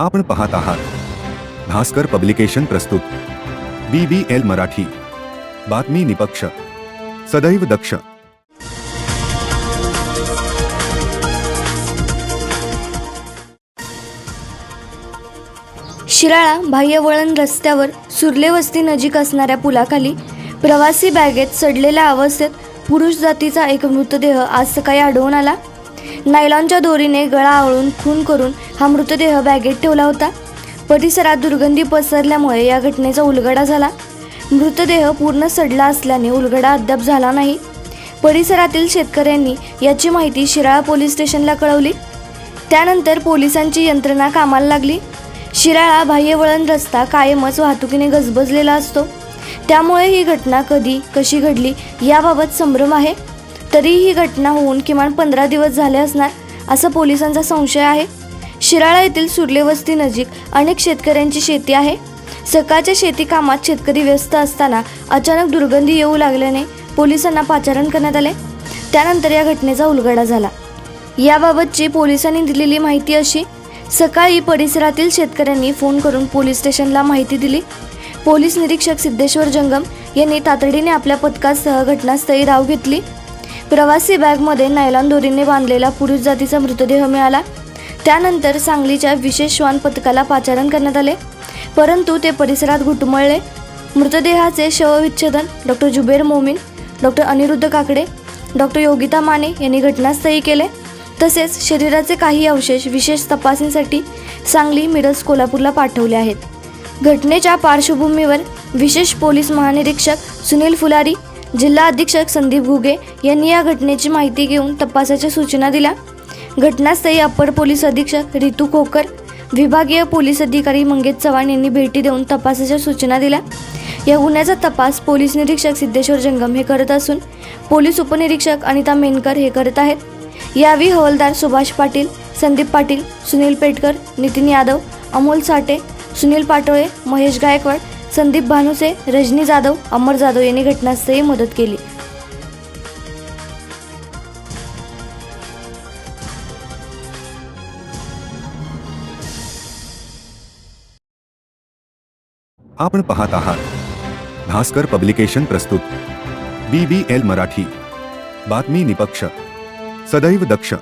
आपण पाहत आहात. भास्कर पब्लिकेशन प्रस्तुत. B B L Marathi. बातमी निपक्ष. सदैव दक्ष. शिराळा बाह्यवळण रस्त्यावर सुर्ले वस्ती नजीक असणाऱ्या पुलाखाली प्रवासी बॅगेत सडलेल्या अवस्थेत पुरुष जातीचा एक मृतदेह आज सकाळी आढळून आला. नायलॉनच्या दोरीने गळा आवळून खून करून हा मृतदेह बॅगेत ठेवला होता. परिसरात दुर्गंधी पसरल्यामुळे या घटनेचा उलगडा झाला. मृतदेह पूर्ण सडला असल्याने उलगडा अद्याप झाला नाही. परिसरातील शेतकऱ्यांनी याची माहिती शिराळा पोलीस स्टेशनला कळवली. त्यानंतर पोलिसांची यंत्रणा कामाला लागली. शिराळा बाह्यवळण रस्ता कायमच वाहतुकीने गजबजलेला असतो. त्यामुळे ही घटना कधी कशी घडली याबाबत संभ्रम आहे. तरी ही घटना होऊन किमान पंधरा दिवस झाले असणार असा पोलिसांचा संशय आहे. शिराळा येथील सुर्ले वस्ती नजीक अनेक शेतकऱ्यांची शेती आहे. सकाळच्या शेती कामात शेतकरी व्यस्त असताना अचानक दुर्गंधी येऊ लागल्याने पोलिसांना पाचारण करण्यात आले. त्यानंतर या घटनेचा उलगडा झाला. याबाबतची पोलिसांनी दिलेली माहिती अशी सकाळी परिसरातील शेतकऱ्यांनी फोन करून पोलीस स्टेशनला माहिती दिली. पोलीस निरीक्षक सिद्धेश्वर जंगम यांनी तातडीने आपल्या पथकासह घटनास्थळी धाव घेतली. प्रवासी बॅगमध्ये नायलॉन दोरीने बांधलेला पुरुष जातीचा मृतदेह मिळाला. त्यानंतर सांगलीच्या विशेष श्वान पथकाला पाचारण करण्यात आले. परंतु ते परिसरात घुटमळले. मृतदेहाचे शवविच्छेदन doctor Zuber Momin doctor Aniruddha Kakade doctor Yogita Mane यांनी घटनास्थळी केले. तसेच शरीराचे काही अवशेष विशेष तपासणीसाठी सांगली मिरज कोल्हापूरला पाठवले आहेत. घटनेच्या पार्श्वभूमीवर विशेष पोलीस महानिरीक्षक सुनील फुलारी जिल्हा अधीक्षक संदीप घुगे यांनी या घटनेची माहिती घेऊन तपासाच्या सूचना दिल्या. घटनास्थळी अप्पर पोलीस अधीक्षक रितू खोकर विभागीय पोलीस अधिकारी मंगेश चव्हाण यांनी भेटी देऊन तपासाच्या सूचना दिल्या. या गुन्ह्याचा तपास पोलीस निरीक्षक सिद्धेश्वर जंगम हे करत असून पोलीस उपनिरीक्षक अनिता मेनकर हे करत आहेत. यावेळी हवालदार सुभाष पाटील संदीप पाटील सुनील पेटकर नितीन यादव अमोल साठे सुनील पाटोळे महेश गायकवाड संदीप भानुसे रजनी जाधव अमर जाधव यांनी घटनास्थळी मदत केली. आपण पाहत आहात. भास्कर पब्लिकेशन प्रस्तुत. B B L Marathi. बातमी निपक्ष. सदैव दक्ष.